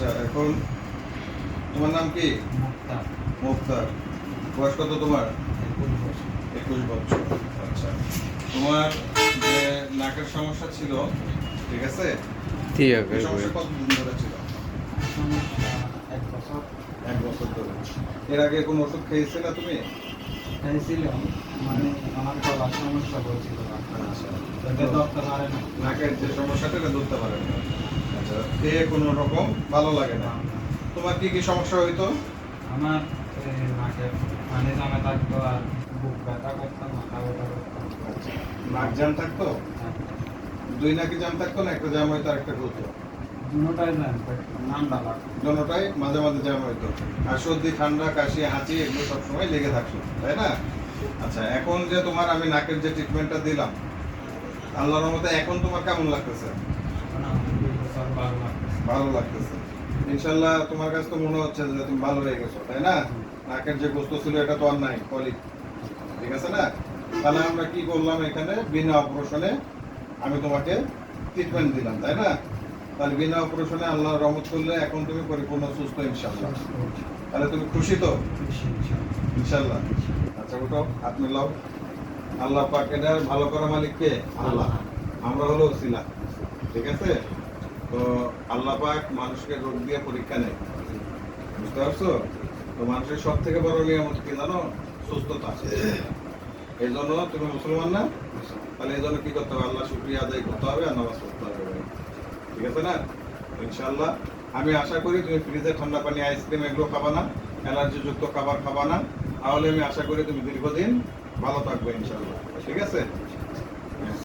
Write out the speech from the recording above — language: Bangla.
আচ্ছা এখন তোমার নাম কি? মুক্তা মুক্তার। বয়স কত তোমার? একুশ বছর। একুশ বছর। আচ্ছা তোমার যে নাকের সমস্যা ছিল ঠিক আছে? ঠিক আছে এই সমস্যা কতদিন ধরে ছিল? এক বছর। এক বছর ধরে। এর আগে কোনো ওষুধ খেয়েছিলে তুমি? খাইছিলাম মানে আমার গলার সমস্যা হয়েছিল। আচ্ছা। নাকের যে সমস্যাটা এটা ধরতে পারেন না। খেয়ে কোনো রকম ভালো লাগে না। তোমার কি কি সমস্যা হইতো? আমার নাকে পানি জমে থাকতো আর বুক ব্যথা করতাম মাথা ব্যথা আচ্ছা নাক জাম থাকতো? দুই নাকি জাম থাকতো না একটা জাম হইতো আর একটা খুলতো দুটাই জান নামটা লাগতো। দোনোটাই মাঝে মাঝে জাম হইতো। আর সর্দি ঠান্ডা কাশি হাঁচি এগুলো সবসময় লেগে থাকতো তাই না? আচ্ছা এখন যে তোমার আমি নাকের যে ট্রিটমেন্টটা দিলাম আল্লাহর রহমতে এখন তোমার কেমন লাগতেছে? ভালো লাগতেছে। ইনশাল্লাহ তোমার কাছে তো মনে হচ্ছে যে তুমি ভালো হয়ে গেছো তাই না? নাকের যে গোস্ত ছিল এটা তো আর নাই কলিক ঠিক আছে না? তাহলে আমরা কি করলাম এখানে? বিনা অপারেশনে আমি তোমাকে ট্রিটমেন্ট দিলাম তাই না? তাহলে বিনা অপারেশনে আল্লাহ রহমত করলে এখন তুমি পরিপূর্ণ সুস্থ ইনশাল্লাহ। তাহলে তুমি খুশি তো? ইনশাল্লাহ। আচ্ছা ওটো আপনি লাও আল্লাহ পাক ভালো করা মালিক কে আল্লাহ। আমরা হলো ওসিলা, ঠিক আছে? তো আল্লাহ পাক মানুষকে রোগ দিয়ে পরীক্ষা নেয়। বুঝতে পারছ? তো মানুষের সব থেকে বড় নিয়ামত কি জানো? সুস্থতা। এই জন্য তুমি মুসলমান না? তাহলে এই জন্য কি করতে হবে? আল্লাহ শুক্রিয়া আদায় করতে হবে আর নামাজ পড়তে হবে। ঠিক আছে না? ইনশাল্লাহ আমি আশা করি তুমি ফ্রিজে ঠান্ডা পানি, আইসক্রিম এগুলো খাবা না অ্যালার্জি যুক্ত খাবার খাবা না। তাহলে আমি আশা করি তুমি দীর্ঘদিন ভালো থাকবে ইনশাল্লাহ ঠিক আছে?